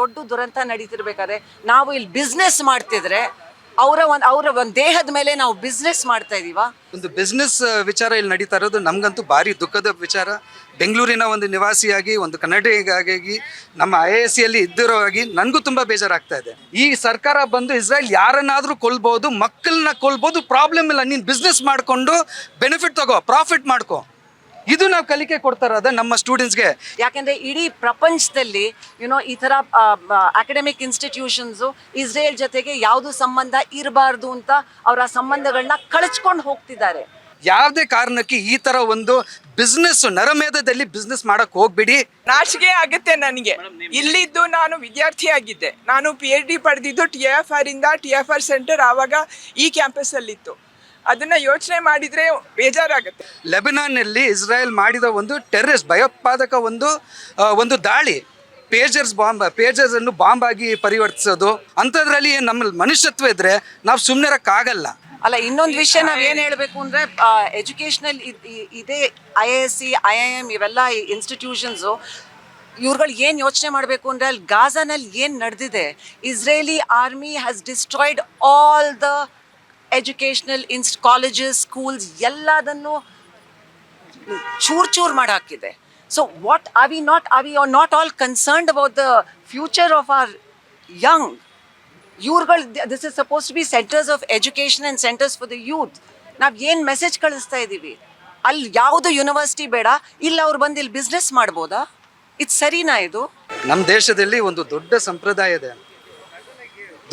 ದೊಡ್ಡ ದುರಂತ ನಡೀತಿರ್ಬೇಕಾದ್ರೆ ನಾವು ಇಲ್ಲಿ ಬಿಸ್ನೆಸ್ ಮಾಡ್ತಿದ್ರೆ ಅವರ ಒಂದು ಅವರ ಒಂದು ದೇಹದ ಮೇಲೆ ನಾವು ಬಿಸ್ನೆಸ್ ಮಾಡ್ತಾ ಇದೀವ? ಒಂದು ಬಿಸ್ನೆಸ್ ವಿಚಾರ ಇಲ್ಲಿ ನಡೀತಾ ಇರೋದು ನಮಗಂತೂ ಭಾರಿ ದುಃಖದ ವಿಚಾರ. ಬೆಂಗಳೂರಿನ ಒಂದು ನಿವಾಸಿಯಾಗಿ, ಒಂದು ಕನ್ನಡಿಗಾಗಿ ನಮ್ಮ ಐ ಎಸ್ ಸಿಯಲ್ಲಿ ಇದ್ದಿರೋವಾಗಿ ನನಗೂ ತುಂಬ ಬೇಜಾರಾಗ್ತಾ ಇದೆ. ಈ ಸರ್ಕಾರ ಬಂದು ಇಸ್ರೇಲ್ ಯಾರನ್ನಾದರೂ ಕೊಲ್ಬೋದು, ಮಕ್ಕಳನ್ನ ಕೊಲ್ಬೋದು ಪ್ರಾಬ್ಲಮ್ ಇಲ್ಲ. ನೀನು ಬಿಸ್ನೆಸ್ ಮಾಡಿಕೊಂಡು ಬೆನಿಫಿಟ್ ತಗೋ ಪ್ರಾಫಿಟ್ ಮಾಡ್ಕೋ. ಇದು ನಾವು ಕಲಿಕೆ ಕೊಡ್ತಾರದ ಇರೋದ ನಮ್ಮ ಸ್ಟೂಡೆಂಟ್ಸ್ಗೆ ಯಾಕೆಂದ್ರೆ ಇಡೀ ಪ್ರಪಂಚದಲ್ಲಿ ಯುನೋ ಈ ಥರ ಅಕಾಡೆಮಿಕ್ ಇನ್ಸ್ಟಿಟ್ಯೂಷನ್ಸು ಇಸ್ರೇಲ್ ಜೊತೆಗೆ ಯಾವುದು ಸಂಬಂಧ ಇರಬಾರ್ದು ಅಂತ ಅವರ ಸಂಬಂಧಗಳನ್ನ ಕಳಚ್ಕೊಂಡು ಹೋಗ್ತಿದ್ದಾರೆ. ಯಾವುದೇ ಕಾರಣಕ್ಕೆ ಈ ತರ ಒಂದು ಬಿಸ್ನೆಸ್ ನರಮೇಧದಲ್ಲಿ ಬಿಸ್ನೆಸ್ ಮಾಡಕ್ ಹೋಗ್ಬಿಡಿ. ನಾಚಿಕೆ ಆಗುತ್ತೆ ನನಗೆ. ಇಲ್ಲಿದ್ದು ನಾನು ವಿದ್ಯಾರ್ಥಿಯಾಗಿದ್ದೆ. ನಾನು ಪಿ ಎಚ್ ಡಿ ಪಡೆದಿದ್ದು ಟಿ ಎಫ್ ಆರ್ ಇಂದ ಟಿ ಎಫ್ ಆರ್ ಸೆಂಟರ್ ಆವಾಗ ಈ ಕ್ಯಾಂಪಸ್ಸಲ್ಲಿತ್ತು ಅದನ್ನ ಯೋಚನೆ ಮಾಡಿದ್ರೆ ಬೇಜಾರಾಗುತ್ತೆ. ಲೆಬನಾನ್ನಲ್ಲಿ ಇಸ್ರಾಯೇಲ್ ಮಾಡಿದ ಒಂದು ಟೆರರಿಸ್ಟ್ ಭಯೋತ್ಪಾದಕ ಒಂದು ಆ, ಒಂದು ದಾಳಿ. ಪೇಜರ್ಸ್ ಬಾಂಬ್ ಪೇಜರ್ಸ್ ಅನ್ನು ಬಾಂಬ್ ಆಗಿ ಪರಿವರ್ತಿಸೋದು. ಅಂಥದ್ರಲ್ಲಿ ನಮ್ಮ ಮನುಷ್ಯತ್ವ ಇದ್ರೆ ನಾವು ಸುಮ್ಮನಿರಕ್ಕಾಗಲ್ಲ ಅಲ್ಲ ಇನ್ನೊಂದು ವಿಷಯ ನಾವ್ ಏನ್ ಹೇಳ್ಬೇಕು ಅಂದ್ರೆ ಎಜುಕೇಶನಲ್ ಇದೇ I S C I I M ಇವೆಲ್ಲ ಇನ್ಸ್ಟಿಟ್ಯೂಷನ್ಸು ಇವ್ರುಗಳು ಏನು ಯೋಚನೆ ಮಾಡಬೇಕು ಅಂದ್ರೆ ಅಲ್ಲಿ ಗಾಜಾನಲ್ಲಿ ಏನು ನಡೆದಿದೆ? Israeli army has destroyed all the educational ins colleges schools ಎಲ್ಲದನ್ನು ಚೂರ್ ಚೂರ್ ಮಾಡಿ ಹಾಕಿದೆ so what are we not are we are not all concerned about the future of our young ಇವ್ರುಗಳು this is supposed to be centres of education and centres for the youth ನಾವು ಏನು message ಕಳಿಸ್ತಾ ಇದ್ದೀವಿ ಅಲ್ಲಿ ಯಾವುದು university ಬೇಡ, ಇಲ್ಲಿ ಅವ್ರು ಬಂದು ಇಲ್ಲಿ ಬಿಸ್ನೆಸ್ ಮಾಡ್ಬೋದಾ? ಇದು ಸರಿನಾ ಇದು? ನಮ್ಮ ದೇಶದಲ್ಲಿ ಒಂದು ದೊಡ್ಡ ಸಂಪ್ರದಾಯ ಇದೆ.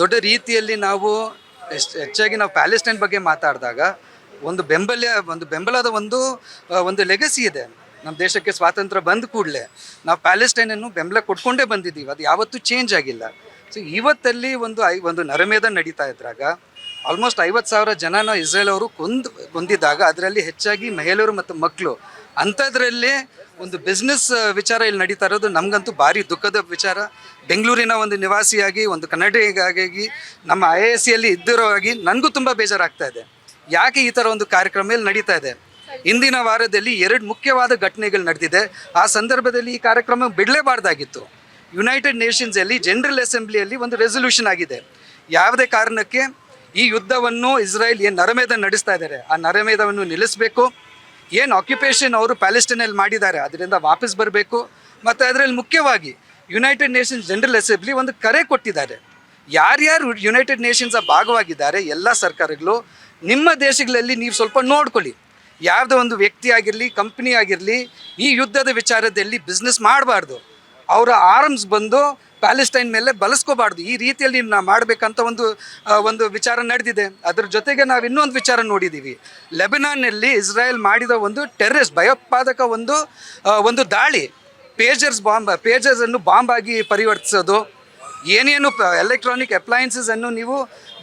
ದೊಡ್ಡ ರೀತಿಯಲ್ಲಿ ನಾವು ಹೆಚ್ಚಾಗಿ ನಾವು ಪ್ಯಾಲೆಸ್ಟೈನ್ ಬಗ್ಗೆ ಮಾತಾಡಿದಾಗ ಒಂದು ಬೆಂಬಲ ಒಂದು ಬೆಂಬಲದ ಒಂದು ಒಂದು ಲೆಗಸಿ ಇದೆ. ನಮ್ಮ ದೇಶಕ್ಕೆ ಸ್ವಾತಂತ್ರ್ಯ ಬಂದ ಕೂಡಲೇ ನಾವು ಪ್ಯಾಲೆಸ್ಟೈನನ್ನು ಬೆಂಬಲ ಕೊಟ್ಕೊಂಡೇ ಬಂದಿದ್ದೀವಿ. ಅದು ಯಾವತ್ತೂ ಚೇಂಜ್ ಆಗಿಲ್ಲ. ಸೊ ಇವತ್ತಲ್ಲಿ ಒಂದು ಐ, ಒಂದು ನರಮೇಧ ನಡೀತಾ ಇದ್ರಾಗ ಆಲ್ಮೋಸ್ಟ್ ಐವತ್ತು ಸಾವಿರ ಜನನ ಇಸ್ರೇಲ್ ಅವರು ಕೊಂದು, ಕೊಂದಿದ್ದಾಗ ಅದರಲ್ಲಿ ಹೆಚ್ಚಾಗಿ ಮಹಿಳೆಯರು ಮತ್ತು ಮಕ್ಕಳು ಅಂಥದ್ರಲ್ಲಿ ಒಂದು ಬಿಸ್ನೆಸ್ ವಿಚಾರ ಇಲ್ಲಿ ನಡೀತಾ ಇರೋದು ನಮಗಂತೂ ಭಾರಿ ದುಃಖದ ವಿಚಾರ. ಬೆಂಗಳೂರಿನ ಒಂದು ನಿವಾಸಿಯಾಗಿ, ಒಂದು ಕನ್ನಡಿಗಾಗಿ ನಮ್ಮ ಐ ಎಸ್ ಸಿಯಲ್ಲಿ ಇದ್ದಿರೋವಾಗಿ ನನಗೂ ತುಂಬ ಬೇಜಾರಾಗ್ತಾ ಇದೆ. ಯಾಕೆ ಈ ಥರ ಒಂದು ಕಾರ್ಯಕ್ರಮ ಇಲ್ಲಿ ನಡೀತಾ ಇದೆ? ಇಂದಿನ ವಾರದಲ್ಲಿ ಎರಡು ಮುಖ್ಯವಾದ ಘಟನೆಗಳು ನಡೆದಿದೆ. ಆ ಸಂದರ್ಭದಲ್ಲಿ ಈ ಕಾರ್ಯಕ್ರಮ ಬಿಡಲೇಬಾರ್ದಾಗಿತ್ತು. ಯುನೈಟೆಡ್ ನೇಷನ್ಸಲ್ಲಿ ಜನರಲ್ ಅಸೆಂಬ್ಲಿಯಲ್ಲಿ ಒಂದು ರೆಸೊಲ್ಯೂಷನ್ ಆಗಿದೆ. ಯಾವುದೇ ಕಾರಣಕ್ಕೆ ಈ ಯುದ್ಧವನ್ನು ಇಸ್ರಾಯೇಲ್ ಏನು ನರಮೇಧ ನಡೆಸ್ತಾ ಇದ್ದಾರೆ? ಆ ನರಮೇಧವನ್ನು ನಿಲ್ಲಿಸಬೇಕು. ಏನು ಆಕ್ಯುಪೇಷನ್ ಅವರು ಪ್ಯಾಲೆಸ್ಟೈನಲ್ಲಿ ಮಾಡಿದ್ದಾರೆ? ಅದರಿಂದ ವಾಪಸ್ ಬರಬೇಕು. ಮತ್ತು ಅದರಲ್ಲಿ ಮುಖ್ಯವಾಗಿ ಯುನೈಟೆಡ್ ನೇಷನ್ಸ್ ಜನರಲ್ ಅಸೆಂಬ್ಲಿ ಒಂದು ಕರೆ ಕೊಟ್ಟಿದ್ದಾರೆ. ಯಾರ್ಯಾರು ಯುನೈಟೆಡ್ ನೇಷನ್ಸ ಭಾಗವಾಗಿದ್ದಾರೆ? ಎಲ್ಲ ಸರ್ಕಾರಗಳು. ನಿಮ್ಮ ದೇಶಗಳಲ್ಲಿ ನೀವು ಸ್ವಲ್ಪ ನೋಡ್ಕೊಳ್ಳಿ. ಯಾವುದೋ ಒಂದು ವ್ಯಕ್ತಿ ಆಗಿರಲಿ ಕಂಪ್ನಿ ಆಗಿರಲಿ, ಈ ಯುದ್ಧದ ವಿಚಾರದಲ್ಲಿ ಬಿಸ್ನೆಸ್ ಮಾಡಬಾರ್ದು. ಅವರ ಆರ್ಮ್ಸ್ ಬಂದು ಪ್ಯಾಲೆಸ್ಟೈನ್ ಮೇಲೆ ಬಳಸ್ಕೋಬಾರ್ದು ಈ ರೀತಿಯಲ್ಲಿ ನಾವು ಮಾಡಬೇಕಂತ ಒಂದು ಒಂದು ವಿಚಾರ ನಡೆದಿದೆ. ಅದ್ರ ಜೊತೆಗೆ ನಾವು ಇನ್ನೊಂದು ವಿಚಾರ ನೋಡಿದ್ದೀವಿ ಲೆಬನಾನ್ನಲ್ಲಿ ಇಸ್ರಾಯೇಲ್ ಮಾಡಿದ ಒಂದು ಟೆರ್ರಿಸ್ ಭಯೋತ್ಪಾದಕ ಒಂದು ಒಂದು ದಾಳಿ. ಪೇಜರ್ಸ್ ಬಾಂಬ್, ಪೇಜರ್ಸ್ ಅನ್ನು ಬಾಂಬ್ ಆಗಿ ಪರಿವರ್ತಿಸೋದು. ಏನೇನು ಎಲೆಕ್ಟ್ರಾನಿಕ್ ಅಪ್ಲಯನ್ಸಸ್ ಅನ್ನು ನೀವು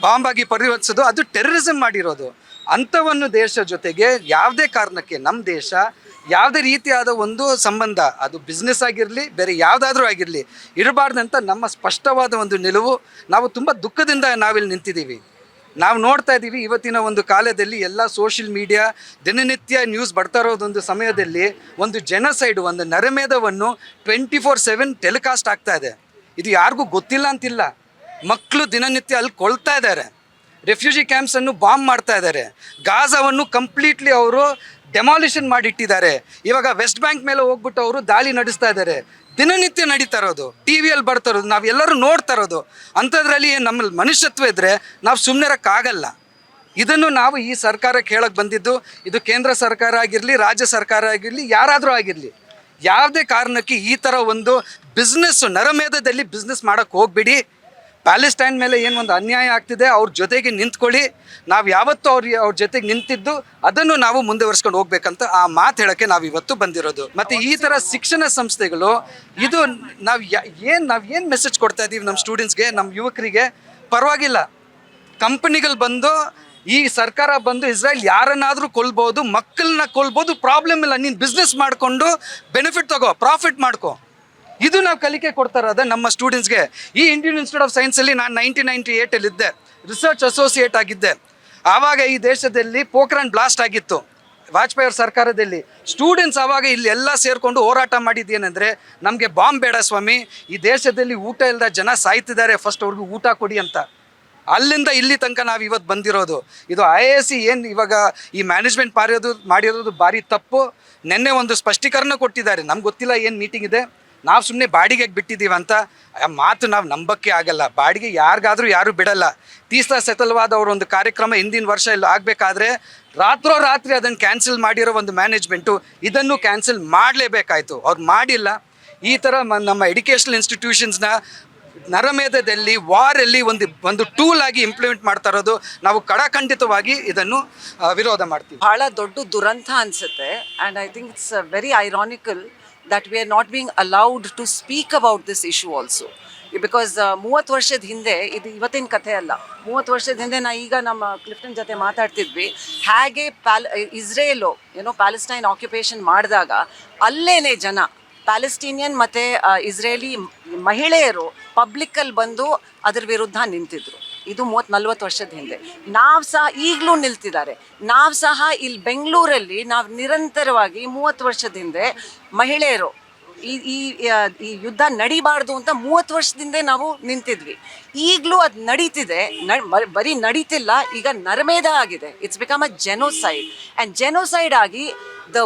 ಬಾಂಬ್ ಆಗಿ ಪರಿವರ್ತಿಸೋದು, ಅದು ಟೆರರಿಸಮ್ ಮಾಡಿರೋದು. ಅಂಥವನ್ನು ದೇಶ ಜೊತೆಗೆ ಯಾವುದೇ ಕಾರಣಕ್ಕೆ ನಮ್ಮ ದೇಶ ಯಾವುದೇ ರೀತಿಯಾದ ಒಂದು ಸಂಬಂಧ, ಅದು ಬಿಸ್ನೆಸ್ ಆಗಿರಲಿ, ಬೇರೆ ಯಾವುದಾದ್ರೂ ಆಗಿರಲಿ, ಇರಬಾರ್ದಂತ ನಮ್ಮ ಸ್ಪಷ್ಟವಾದ ಒಂದು ನಿಲುವು. ನಾವು ತುಂಬ ದುಃಖದಿಂದ ನಾವಿಲ್ಲಿ ನಿಂತಿದ್ದೀವಿ. ನಾವು ನೋಡ್ತಾ ಇದ್ದೀವಿ, ಇವತ್ತಿನ ಒಂದು ಕಾಲದಲ್ಲಿ ಎಲ್ಲ ಸೋಷಿಯಲ್ ಮೀಡಿಯಾ ದಿನನಿತ್ಯ ನ್ಯೂಸ್ ಬರ್ತಾ ಇರೋದೊಂದು ಸಮಯದಲ್ಲಿ ಒಂದು ಜನಸೈಡ್ ಒಂದು ನರಮೇಧವನ್ನು ಟ್ವೆಂಟಿ ಫೋರ್ ಸೆವೆನ್ ಟೆಲಿಕಾಸ್ಟ್ ಆಗ್ತಾ ಇದೆ. ಇದು ಯಾರಿಗೂ ಗೊತ್ತಿಲ್ಲ ಅಂತಿಲ್ಲ. ಮಕ್ಕಳು ದಿನನಿತ್ಯ ಅಲ್ಲಿ ಕೊಳ್ತಾ ಇದ್ದಾರೆ. ರೆಫ್ಯೂಜಿ ಕ್ಯಾಂಪ್ಸನ್ನು ಬಾಂಬ್ ಮಾಡ್ತಾ ಇದ್ದಾರೆ. ಗಾಜಾವನ್ನು ಕಂಪ್ಲೀಟ್ಲಿ ಅವರು ಡೆಮಾಲಿಷನ್ ಮಾಡಿಟ್ಟಿದ್ದಾರೆ. ಇವಾಗ ವೆಸ್ಟ್ ಬ್ಯಾಂಕ್ ಮೇಲೆ ಹೋಗ್ಬಿಟ್ಟು ಅವರು ದಾಳಿ ನಡೆಸ್ತಾ ಇದ್ದಾರೆ. ದಿನನಿತ್ಯ ನಡೀತಾ ಇರೋದು. ಟಿ ವಿಯಲ್ಲಿ ಬರ್ತಾ ಇರೋದು. ನಾವೆಲ್ಲರೂ ನೋಡ್ತಾ ಇರೋದು. ಅಂಥದ್ರಲ್ಲಿ ನಮ್ಮಲ್ಲಿ ಮನುಷ್ಯತ್ವ ಇದ್ದರೆ ನಾವು ಸುಮ್ಮನೆ ಇರೋಕ್ಕಾಗಲ್ಲ. ಇದನ್ನು ನಾವು ಈ ಸರ್ಕಾರಕ್ಕೆ ಹೇಳಕ್ಕೆ ಬಂದಿದ್ದು, ಇದು ಕೇಂದ್ರ ಸರ್ಕಾರ ಆಗಿರಲಿ, ರಾಜ್ಯ ಸರ್ಕಾರ ಆಗಿರಲಿ, ಯಾರಾದರೂ ಆಗಿರಲಿ. ಯಾವುದೇ ಕಾರಣಕ್ಕೆ ಈ ಥರ ಒಂದು ಬಿಸ್ನೆಸ್ಸು ನರಮೇಧದಲ್ಲಿ ಬಿಸ್ನೆಸ್ ಮಾಡೋಕ್ಕೆ ಹೋಗ್ಬಿಡಿ. ಪ್ಯಾಲೆಸ್ಟೈನ್ ಮೇಲೆ ಏನು ಒಂದು ಅನ್ಯಾಯ ಆಗ್ತಿದೆ, ಅವ್ರ ಜೊತೆಗೆ ನಿಂತ್ಕೊಳ್ಳಿ. ನಾವು ಯಾವತ್ತೂ ಅವ್ರಿಗೆ ಅವ್ರ ಜೊತೆಗೆ ನಿಂತಿದ್ದು, ಅದನ್ನು ನಾವು ಮುಂದುವರ್ಸ್ಕೊಂಡು ಹೋಗ್ಬೇಕಂತ ಆ ಮಾತು ಹೇಳೋಕ್ಕೆ ನಾವು ಇವತ್ತು ಬಂದಿರೋದು. ಮತ್ತು ಈ ಥರ ಶಿಕ್ಷಣ ಸಂಸ್ಥೆಗಳು, ಇದು ನಾವು ಏನು ನಾವು ಏನು ಮೆಸೇಜ್ ಕೊಡ್ತಾ ಇದ್ದೀವಿ ನಮ್ಮ ಸ್ಟೂಡೆಂಟ್ಸ್ಗೆ ನಮ್ಮ ಯುವಕರಿಗೆ? ಪರವಾಗಿಲ್ಲ. ಕಂಪನಿಗಳು ಬಂದು, ಈ ಸರ್ಕಾರ ಬಂದು ಇಸ್ರೇಲ್ ಯಾರನ್ನಾದರೂ ಕೊಲ್ಬೋದು ಮಕ್ಕಳನ್ನ ಕೊಲ್ಬೋದು ಪ್ರಾಬ್ಲಮ್ ಇಲ್ಲ. ನೀನು ಬಿಸ್ನೆಸ್ ಮಾಡಿಕೊಂಡು ಬೆನಿಫಿಟ್ ತಗೋ ಪ್ರಾಫಿಟ್ ಮಾಡ್ಕೋ. ಇದು ನಾವು ಕಲಿಕೆ ಕೊಡ್ತಾ ನಮ್ಮ ಸ್ಟೂಡೆಂಟ್ಸ್ಗೆ ಈ ಇಂಡಿಯನ್ ಇನ್ಸ್ಟಿಟ್ಯೂಟ್ ಆಫ್ ಸೈನ್ಸಲ್ಲಿ ನಾನು ನೈನ್ಟೀನ್ ನೈನ್ಟಿ ಏಯ್ಟಲ್ಲಿ ಇದ್ದೆ. ರಿಸರ್ಚ್ ಅಸೋಸಿಯೇಟ್ ಆಗಿದ್ದೆ. ಆವಾಗ ಈ ದೇಶದಲ್ಲಿ ಪೋಖ್ರಾನ್ ಬ್ಲಾಸ್ಟ್ ಆಗಿತ್ತು. ವಾಜಪೇಯಿ ಅವ್ರ ಸರ್ಕಾರದಲ್ಲಿ. ಸ್ಟೂಡೆಂಟ್ಸ್ ಆವಾಗ ಇಲ್ಲಿ ಎಲ್ಲ ಸೇರಿಕೊಂಡು ಹೋರಾಟ ಮಾಡಿದ್ದೇನೆಂದರೆ, ನಮಗೆ ಬಾಂಬ್ ಬೇಡ ಸ್ವಾಮಿ. ಈ ದೇಶದಲ್ಲಿ ಊಟ ಇಲ್ಲದ ಜನ ಸಾಯ್ತಿದ್ದಾರೆ ಫಸ್ಟ್ ಅವ್ರಿಗೂ ಊಟ ಕೊಡಿ ಅಂತ. ಅಲ್ಲಿಂದ ಇಲ್ಲಿ ತನಕ ನಾವು ಇವತ್ತು ಬಂದಿರೋದು. ಇದು ಐ ಎ ಸಿ ಏನು ಇವಾಗ ಈ ಮ್ಯಾನೇಜ್ಮೆಂಟ್ ಮಾಡಿರೋದು ಮಾಡಿರೋದು ಭಾರಿ ತಪ್ಪು. ನಿನ್ನೆ ಒಂದು ಸ್ಪಷ್ಟೀಕರಣ ಕೊಟ್ಟಿದ್ದಾರೆ. ನಮ್ಗೆ ಗೊತ್ತಿಲ್ಲ ಏನು ಮೀಟಿಂಗ್ ಇದೆ. ನಾವು ಸುಮ್ಮನೆ ಬಾಡಿಗೆ ಬಿಟ್ಟಿದ್ದೀವಿ ಅಂತ, ಆ ಮಾತು ನಾವು ನಂಬಕ್ಕೆ ಆಗಲ್ಲ. ಬಾಡಿಗೆ ಯಾರಿಗಾದರೂ ಯಾರು ಬಿಡಲ್ಲ. ತೀಸ್ತಾ ಸೆಟಲ್ವಾದ ಅವರ ಒಂದು ಕಾರ್ಯಕ್ರಮ ಹಿಂದಿನ ವರ್ಷ ಇಲ್ಲಿ ಆಗಬೇಕಾದ್ರೆ ರಾತ್ರೋ ರಾತ್ರಿ ಅದನ್ನು ಕ್ಯಾನ್ಸಲ್ ಮಾಡಿರೋ ಒಂದು ಮ್ಯಾನೇಜ್ಮೆಂಟು ಇದನ್ನು ಕ್ಯಾನ್ಸಲ್ ಮಾಡಲೇಬೇಕಾಯಿತು. ಅವ್ರು ಮಾಡಿಲ್ಲ. ಈ ಥರ ನಮ್ಮ ಎಜುಕೇಷನಲ್ ಇನ್ಸ್ಟಿಟ್ಯೂಷನ್ಸ್ನ ನರಮೇಧದಲ್ಲಿ, ವಾರಲ್ಲಿ ಒಂದು ಒಂದು ಟೂಲ್ ಆಗಿ ಇಂಪ್ಲಿಮೆಂಟ್ ಮಾಡ್ತಾ ಇರೋದು. ನಾವು ಕಡಖಂಡಿತವಾಗಿ ಇದನ್ನು ವಿರೋಧ ಮಾಡ್ತೀವಿ. ಬಹಳ ದೊಡ್ಡ ದುರಂತ ಅನಿಸುತ್ತೆ. And I think it's very ironical that we are not being allowed to speak about this issue also because ಮೂವತ್ತು ವರ್ಷದ ಹಿಂದೆ, ಇದು ಇವತ್ತಿನ ಕಥೆ ಅಲ್ಲ. ಮೂವತ್ತು ವರ್ಷದ ಹಿಂದೆ ನಾ ಈಗ ನಮ್ಮ ಕ್ಲಿಫ್ಟನ್ ಜೊತೆ ಮಾತಾಡ್ತಿದ್ವಿ. ಹೇಗೆ ಪ್ಯಾಲ್, ಇಸ್ರೇಲು ಏನೋ ಪ್ಯಾಲೆಸ್ಟೈನ್ ಆಕ್ಯುಪೇಷನ್ ಮಾಡಿದಾಗ ಅಲ್ಲೇನೆ ಜನ ಪ್ಯಾಲೆಸ್ಟೀನಿಯನ್ ಮತ್ತು ಇಸ್ರೇಲಿ ಮಹಿಳೆಯರು ಪಬ್ಲಿಕ್ಕಲ್ಲಿ ಬಂದು ಅದರ ವಿರುದ್ಧ ನಿಂತಿದ್ರು. ಇದು ಮೂವತ್ತು ನಲ್ವತ್ತು ವರ್ಷದ ಹಿಂದೆ. ನಾವು ಸಹ ಈಗಲೂ ನಿಲ್ತಿದ್ದಾರೆ. ನಾವು ಸಹ ಇಲ್ಲಿ ಬೆಂಗಳೂರಲ್ಲಿ ನಾವು ನಿರಂತರವಾಗಿ ಮೂವತ್ತು ವರ್ಷದ ಹಿಂದೆ ಮಹಿಳೆಯರು ಈ ಈ ಯುದ್ಧ ನಡಿಬಾರ್ದು ಅಂತ ಮೂವತ್ತು ವರ್ಷದಿಂದ ನಾವು ನಿಂತಿದ್ವಿ. ಈಗಲೂ ಅದು ನಡೀತಿದೆ. ಬರೀ ನಡೀತಿಲ್ಲ, ಈಗ ನರಮೇಧ ಆಗಿದೆ. It's become a genocide and genocide ಆಗಿ the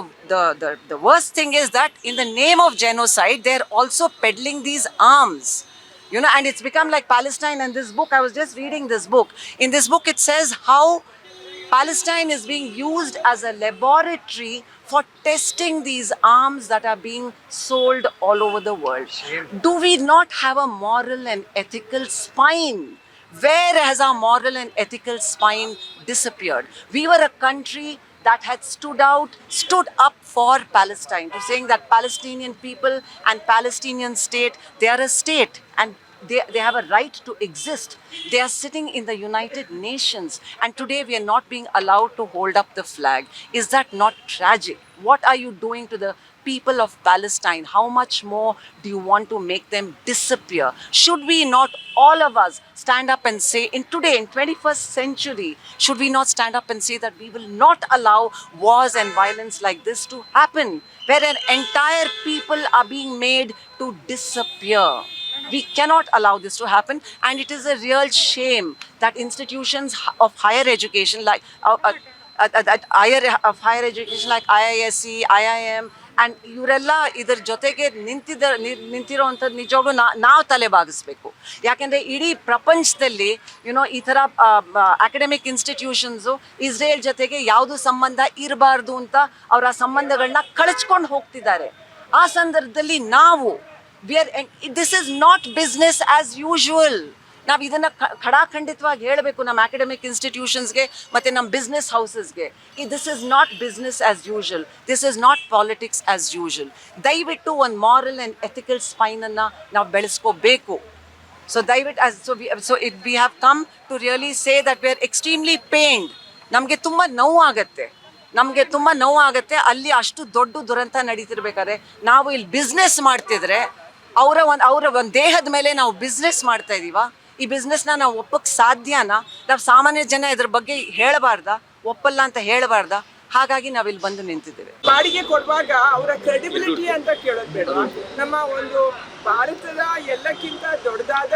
the worst thing is that in the name of genocide they are also peddling these arms you know and it's become like palestine and this book i was just reading this book. In this book it says how palestine is being used as a laboratory for testing these arms that are being sold all over the world. Do we not have a moral and ethical spine? Where has our moral and ethical spine disappeared? We were a country that had stood out, stood up for Palestine, to saying that Palestinian people and Palestinian state, they are a state and they, they have a right to exist. They are sitting in the United Nations, and today we are not being allowed to hold up the flag. Is that not tragic? What are you doing to the people of Palestine? How much more do you want to make them disappear? Should we not, all of us, stand up and say, in today, in 21st century, should we not stand up and say that we will not allow wars and violence like this to happen, where an entire people are being made to disappear? We cannot allow this to happen, and it is a real shame that institutions of higher education, like uh, uh, uh, uh, uh, higher of higher education, like IISC, IIM, and ಇವರೆಲ್ಲ ಇದರ ಜೊತೆಗೆ ನಿಂತಿದ್ದ ನಿಂತಿರೋವಂಥದ್ದು ನಿಜವಾಗ್ಲೂ ನಾ, ನಾವು ತಲೆ ಬಾಗಿಸ್ಬೇಕು. ಯಾಕೆಂದರೆ ಇಡೀ ಪ್ರಪಂಚದಲ್ಲಿ ಯುನೋ ಈ ಥರ ಅಕಾಡೆಮಿಕ್ ಇನ್ಸ್ಟಿಟ್ಯೂಷನ್ಸು ಇಸ್ರೇಲ್ ಜೊತೆಗೆ ಯಾವುದು ಸಂಬಂಧ ಇರಬಾರ್ದು ಅಂತ ಅವರ ಆ ಸಂಬಂಧಗಳನ್ನ ಕಳಚ್ಕೊಂಡು ಹೋಗ್ತಿದ್ದಾರೆ. ಆ ಸಂದರ್ಭದಲ್ಲಿ ನಾವು we are this is not business as usual ನಾವು ಇದನ್ನು ಖಡಾಖಂಡಿತವಾಗಿ ಹೇಳಬೇಕು ನಮ್ಮ ಅಕಾಡೆಮಿಕ್ ಇನ್ಸ್ಟಿಟ್ಯೂಷನ್ಸ್ಗೆ ಮತ್ತು ನಮ್ಮ business ಹೌಸಸ್ಗೆ this is not business as usual this is not politics as usual ದಯವಿಟ್ಟು ಒಂದು ಮಾರಲ್ ಆ್ಯಂಡ್ ಎಥಿಕಲ್ ಸ್ಪೈನನ್ನು ನಾವು ಬೆಳೆಸ್ಕೋಬೇಕು. ಸೊ ದಯವಿಟ್ಟು as so we so it we have come to really say that we are extremely pained ನಮಗೆ ತುಂಬ ನೋವಾಗತ್ತೆ. ನಮಗೆ ತುಂಬ ನೋವು ಆಗುತ್ತೆ ಅಲ್ಲಿ ಅಷ್ಟು ದೊಡ್ಡ ದುರಂತ ನಡೀತಿರ್ಬೇಕಾದ್ರೆ ನಾವು ಇಲ್ಲಿ ಬಿಸ್ನೆಸ್ ಮಾಡ್ತಿದ್ರೆ, ಅವರ ಒಂದು ಅವರ ಒಂದು ದೇಹದ ಮೇಲೆ ನಾವು ಬಿಸ್ನೆಸ್ ಮಾಡ್ತಾ ಇದೀವ ಈ ಬಿಸ್ನೆಸ್ನ ನಾವು ಒಪ್ಪಕ್ಕೆ ಸಾಧ್ಯನ? ನಾವು ಸಾಮಾನ್ಯ ಜನ ಇದ್ರ ಬಗ್ಗೆ ಹೇಳಬಾರ್ದ? ಒಪ್ಪಲ್ಲ ಅಂತ ಹೇಳಬಾರ್ದ? ಹಾಗಾಗಿ ನಾವಿಲ್ಲಿ ಬಂದು ನಿಂತಿದ್ದೇವೆ. ಬಾಡಿಗೆ ಕೊಡುವಾಗ ಅವರ ಕ್ರೆಡಿಬಿಲಿಟಿ ಅಂತ ಕೇಳೋದು ಬೇಡ ನಮ್ಮ ಒಂದು ಭಾರತದ ಎಲ್ಲಕ್ಕಿಂತ ದೊಡ್ಡದಾದ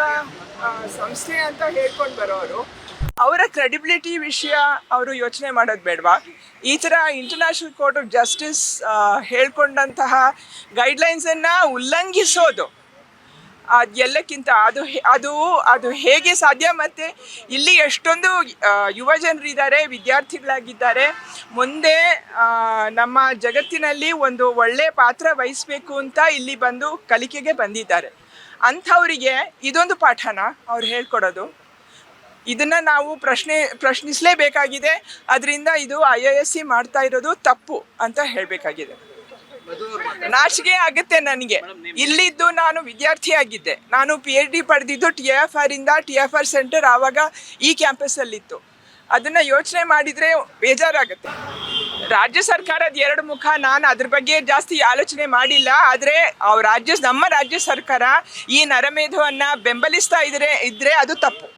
ಸಂಸ್ಥೆ ಅಂತ ಹೇಳ್ಕೊಂಡು ಬರೋರು, ಅವರ ಕ್ರೆಡಿಬಿಲಿಟಿ ವಿಷಯ ಅವರು ಯೋಚನೆ ಮಾಡೋದು ಬೇಡವಾ? ಈ ಥರ ಇಂಟರ್ನ್ಯಾಷನಲ್ ಕೋರ್ಟ್ ಆಫ್ ಜಸ್ಟಿಸ್ ಹೇಳ್ಕೊಂಡಂತಹ ಗೈಡ್ಲೈನ್ಸನ್ನು ಉಲ್ಲಂಘಿಸೋದು. ಅದು ಎಲ್ಲಕ್ಕಿಂತ ಅದು ಅದು ಅದು ಹೇಗೆ ಸಾಧ್ಯ ಮತ್ತು ಇಲ್ಲಿ ಎಷ್ಟೊಂದು ಯುವ ಜನರಿದ್ದಾರೆ, ವಿದ್ಯಾರ್ಥಿಗಳಾಗಿದ್ದಾರೆ. ಮುಂದೆ ನಮ್ಮ ಜಗತ್ತಿನಲ್ಲಿ ಒಂದು ಒಳ್ಳೆಯ ಪಾತ್ರ ವಹಿಸಬೇಕು ಅಂತ ಇಲ್ಲಿ ಬಂದು ಕಲಿಕೆಗೆ ಬಂದಿದ್ದಾರೆ. ಅಂಥವರಿಗೆ ಇದೊಂದು ಪಾಠನ ಅವ್ರು ಹೇಳ್ಕೊಡೋದು. ಇದನ್ನು ನಾವು ಪ್ರಶ್ನೆ, ಪ್ರಶ್ನಿಸಲೇಬೇಕಾಗಿದೆ. ಅದರಿಂದ ಇದು ಐ ಎ ಎಸ್ ಸಿ ಮಾಡ್ತಾ ಇರೋದು ತಪ್ಪು ಅಂತ ಹೇಳಬೇಕಾಗಿದೆ. ನಾಚಿಕೆ ಆಗುತ್ತೆ ನನಗೆ. ಇಲ್ಲಿದ್ದು ನಾನು ವಿದ್ಯಾರ್ಥಿಯಾಗಿದ್ದೆ. ನಾನು ಪಿ ಎಚ್ ಡಿ ಪಡೆದಿದ್ದು ಟಿ ಎಫ್ ಆರ್ ಇಂದ ಟಿ ಎಫ್ ಆರ್ ಸೆಂಟರ್ ಆವಾಗ ಈ ಕ್ಯಾಂಪಸ್ಸಲ್ಲಿತ್ತು ಅದನ್ನು ಯೋಚನೆ ಮಾಡಿದರೆ ಬೇಜಾರಾಗುತ್ತೆ. ರಾಜ್ಯ ಸರ್ಕಾರದ ಎರಡು ಮುಖ ನಾನು ಅದ್ರ ಬಗ್ಗೆ ಜಾಸ್ತಿ ಆಲೋಚನೆ ಮಾಡಿಲ್ಲ. ಆದರೆ ಅವ್ರ ರಾಜ್ಯ, ನಮ್ಮ ರಾಜ್ಯ ಸರ್ಕಾರ ಈ ನರಮೇಧವನ್ನು ಬೆಂಬಲಿಸ್ತಾ ಇದ್ರೆ ಇದ್ರೆ ಅದು ತಪ್ಪು.